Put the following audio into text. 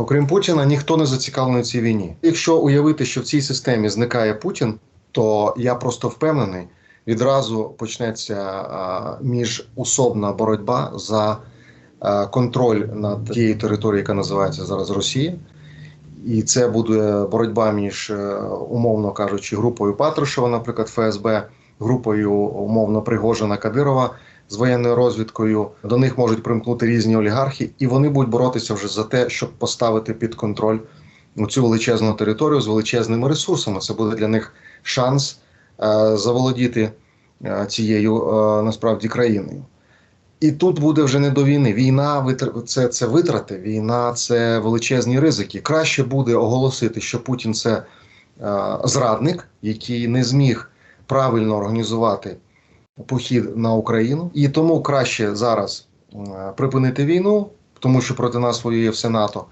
Окрім Путіна, ніхто не зацікавлений в цій війні. Якщо уявити, що в цій системі зникає Путін, то я просто впевнений, відразу почнеться міжусобна боротьба за контроль над тією територією, яка називається зараз Росія. І це буде боротьба між, е, умовно кажучи, групою Патрушева, наприклад, ФСБ, групою умовно Пригожина Кадирова з воєнною розвідкою. До них можуть примкнути різні олігархи, і вони будуть боротися вже за те, щоб поставити під контроль цю величезну територію з величезними ресурсами. Це буде для них шанс е, заволодіти е, цією е, насправді країною. І тут буде вже не до війни. Війна це, це витрати, війна це величезні ризики. Краще буде оголосити, що Путін це зрадник, який не зміг правильно організувати похід на Україну, і тому краще зараз е, припинити війну, тому що проти нас воює все НАТО.